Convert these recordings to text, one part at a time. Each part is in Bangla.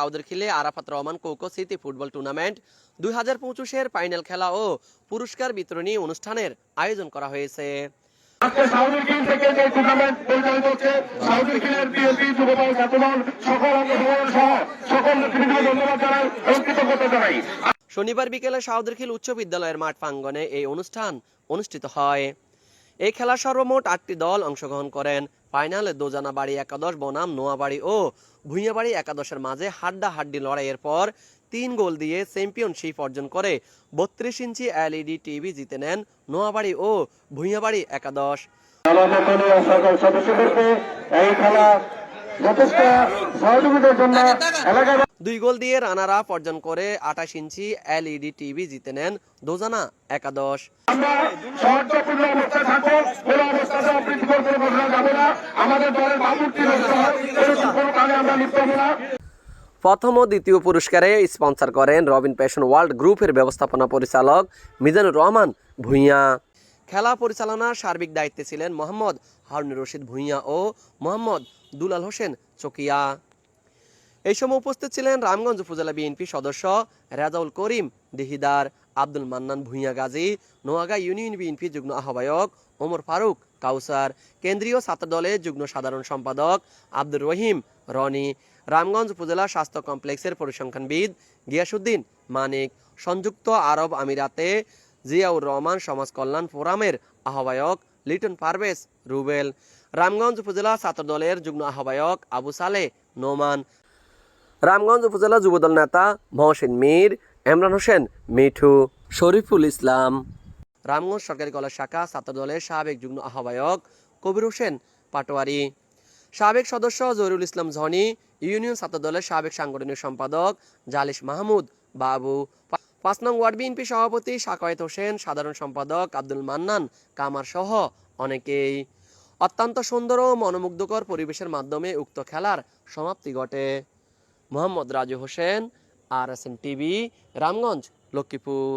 সাউদের খিলে আরাফাত রহমান কোকো স্মৃতি ফুটবল টুর্নামেন্ট দুই হাজার পঁচিশের ফাইনাল খেলা ও পুরস্কার বিতরণী অনুষ্ঠানের আয়োজন করা হয়েছে। আজকে সাউদির কিং থেকে যে টুর্নামেন্ট পরিচালিত হচ্ছে সাউদির কিংয়ের বিএনপি যুবদল ছাত্রদল সকল অংশগ্রহণ সহ সকল নেতৃবৃন্দকে ধন্যবাদ জানাই এবং কৃতজ্ঞতা জানাই। শনিবার বিকেলে সাউদরখিল উচ্চ বিদ্যালয়ের মাঠ প্রাঙ্গনে এই অনুষ্ঠান অনুষ্ঠিত হয়। এই খেলা সর্বমোট আটটি দল অংশগ্রহণ করেন। ফাইনালে দোজানা বাড়ি একাদশ, বনাম, নোয়াবাড়ি ও ভুঁইয়াবাড়ি একাদশের মাঝে হাড্ডা হাড্ডি লড়াইয়ের পর তিন গোল দিয়ে চ্যাম্পিয়নশিপ অর্জন করে বত্রিশ ইঞ্চি এলইডি টিভি জিতে নেন নোয়াবাড়ি ও ভুঁইয়াবাড়ি একাদশ। দুই গোল দিয়ে রানার আপ অর্জন করে আঠাশ ইঞ্চি এলইডি টিভি জিতে নেন দোজানা একাদশ। আমরা প্রথম ও দ্বিতীয় পুরস্কারে স্পন্সর করেন রবিন প্যাশন ওয়ার্ল্ড গ্রুপের ব্যবস্থাপনা পরিচালক মিজানুর রহমান ভূঁইয়া। খেলা পরিচালনার সার্বিক দায়িত্বে ছিলেন মোহাম্মদ হারুন রশিদ ভূঁইয়া ও মোহাম্মদ দুলাল হোসেন চকিয়া। এই সময় উপস্থিত ছিলেন রামগঞ্জ উপজেলা বিএনপি সদস্য রেজাউল করিম দিহিদার, আব্দুল মান্নান ভূঁইয়া গাজী, নোয়াগা ইউনিয়ন বিএনপি যুগ্ম আহ্বায়ক ওমর ফারুক কাউসার। কেন্দ্রীয় ছাত্রদলের যুগ্ম সাধারণ সম্পাদক আব্দুর রহিম রনি। রামগঞ্জ উপজেলা স্বাস্থ্য কমপ্লেক্সের পরিসংখ্যানবিদ গিয়াসুদ্দিন মানিক। সংযুক্ত আরব আমিরাতে জিয়াউর রহমান সমাজ কল্যাণ ফোরামের আহ্বায়ক লিটন পারভেজ রুবেল। রামগঞ্জ উপজেলা ছাত্রদলের যুগ্ম আহ্বায়ক আবু সালে নোমান। রামগঞ্জ উপজেলা যুবদল নেতা মহসিন মীর এমরান হোসেন মিঠু। শরীফুল ইসলাম। রামগঞ্জ সরকারি কলেজ শাখা ছাত্রদলের সাবেক যুগ্ম আহ্বায়ক কবির হোসেন পাটোয়ারি। সাবেক সদস্য জহিরুল ইসলাম ঝনি, ইউনিয়ন ছাত্রদলের সাবেক সাংগঠনিক সম্পাদক জালিশ মাহমুদ বাবু। পাঁচ নং ওয়ার্ড বিএনপি সভাপতি সাকায়েত হোসেন, সাধারণ সম্পাদক আব্দুল মান্নান, কামার সহ অনেকেই। অত্যন্ত সুন্দর ও মনোমুগ্ধকর পরিবেশের মাধ্যমে উক্ত খেলার সমাপ্তি ঘটে। Mohammad Raju Hossain, R S TV, Ramganj, Lakshmipur.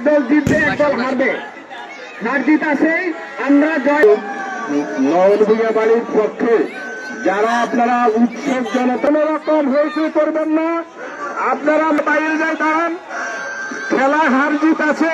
একদল জিতবে একদল হারবে। হার জিত আছে আমরা জয়। নবদিয়া বাড়ির পক্ষে যারা আপনারা উৎসব জন কোন রকম হয়েছে করবেন না আপনারা বাইরে যায় দাঁড়ান। খেলা হার জিত আছে।